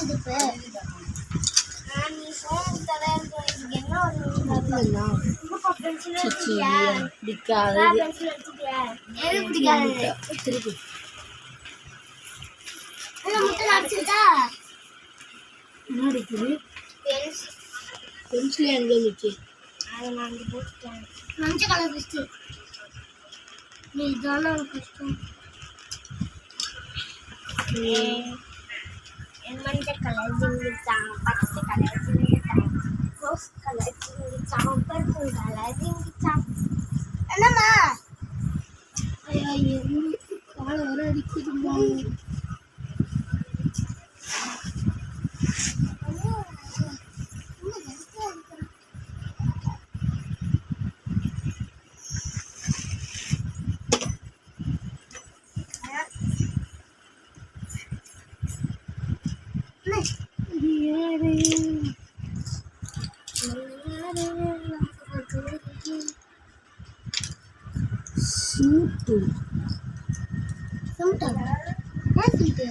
திருப்பு நீ ஃபோன் தரேன் என்ன இல்லைண்ணா பென்சில் பிடிக்காது பென்சில் எடுத்துட்டியா எது பிடிக்காது திருப்பி முட்டை அடிச்சிருக்கா என்ன இருக்குது பென்சில் பென்சில் எங்கே இருந்துச்சு அதை நான் இங்கே போட்டுட்டேன் மஞ்சள் கலர் பெஸ்ட்டு நீ இதான கஷ்டம் மஞ்சள் கலர் ஜிங்கிச்சான் பச்சை கலர் ஜிங்கிச்சான் ரோஸ் கலர் ஜிங்கிச்சான் பர்பிள் கலர் ஜிங்கிச்சான் என்னம்மா அடிக்குதுமா சூட்டு. சிம்டம் நான் சிம்ட்டு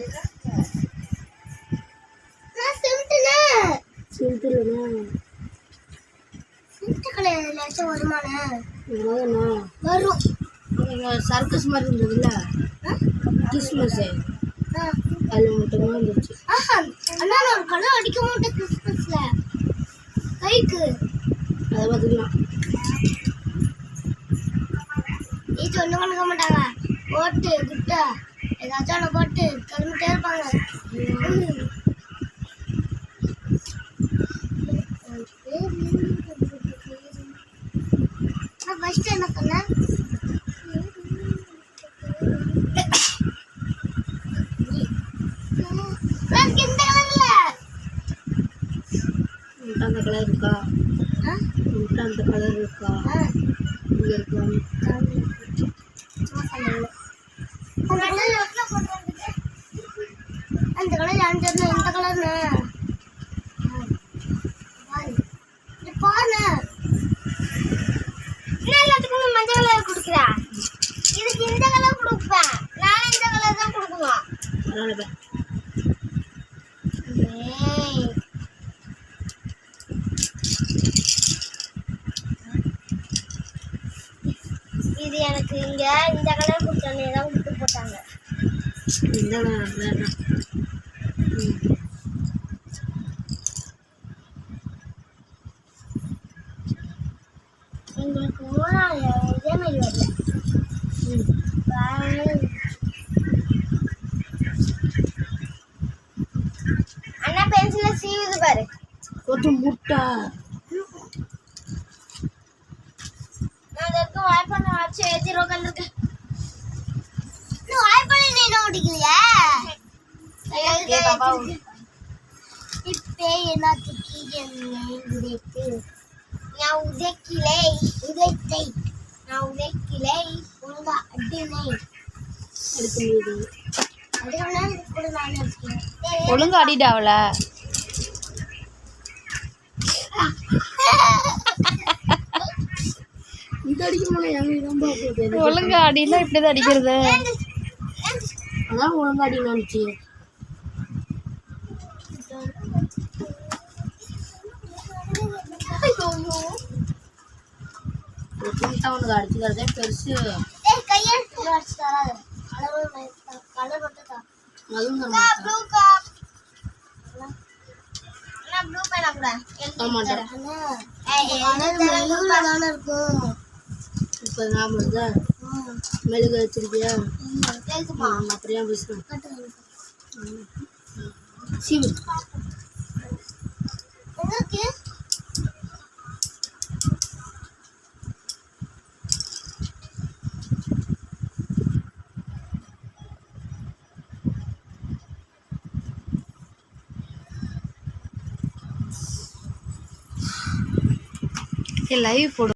நான் சிம்ட்டுனே சூட்டுலண்ணா சிம்ட்டு கலர் லேசாக வருமானே? வரும். சர்க்கஸ் மாதிரி இருந்ததுல்ல? கிறிஸ்மஸ். ஆ அதில் மட்டும்தான் இருந்துச்சு அண்ணா ஒரு கலர் அடிக்க மாட்டேன் கிறிஸ்மஸ்ல. கைக்கு. அதை பார்த்துக்கலாம். இது ஒன்றும் கணக்க மாட்டாங்க. போட்டு குட்டா ஏதாச்சும் ஒன்று போட்டு கிளம்பிட்டே இருப்பாங்க. ஃபர்ஸ்ட் என்ன பண்ணேன் அந்த கலர் இருக்கா? உன்கிட்ட அந்த கலர் இருக்கா இங்கே இருக்கா? அந்த கலர் அஞ்சு இந்த கலர்னு பாருங்க எல்லாத்துக்கும் மஞ்சள் கலர் கொடுக்குறா இதுக்கு இந்த கலர் கொடுப்பேன் நானும் இந்த கலர் தான் கொடுக்கணும் இங்க இந்த கலர் தான் கொடுத்து போட்டாங்க. இந்த கலர் எங்களுக்கு மூணாவது இதே மாதிரி வரல அண்ணா பென்சில சீவுது பாரு. கொட்டு முட்டை. அதற்கு வாய்ப்பான வச்சு ஏத்திரோ கலருக்கு வாய்ப்பான நீ என்ன ஓடிக்கலையா இப்பே என்னை உதைத்து. நான் உதைக்கிலை உதைத்தை நான் உதைக்கிலை உங்க இருக்கேன் ஒழுங்கா அடிடா அவளை இந்த அடிக்க முடியல எங்க ரொம்ப போகுது ஒழுங்கா அடினா இப்படிதான் அடிக்கிறது அதான் ஒழுங்கா அடி நினச்சி உனக்கு அடிச்சுக்கிறதே பெருசு அதுவும் மெழுகுல தானே இருக்கும் இப்போ ஞாபகம் வருதா மெழுகு வச்சிருக்கியா ஆமாம் அப்படியே பேசுகிறேன் சிவு எங்களுக்கு லைவ் போடு.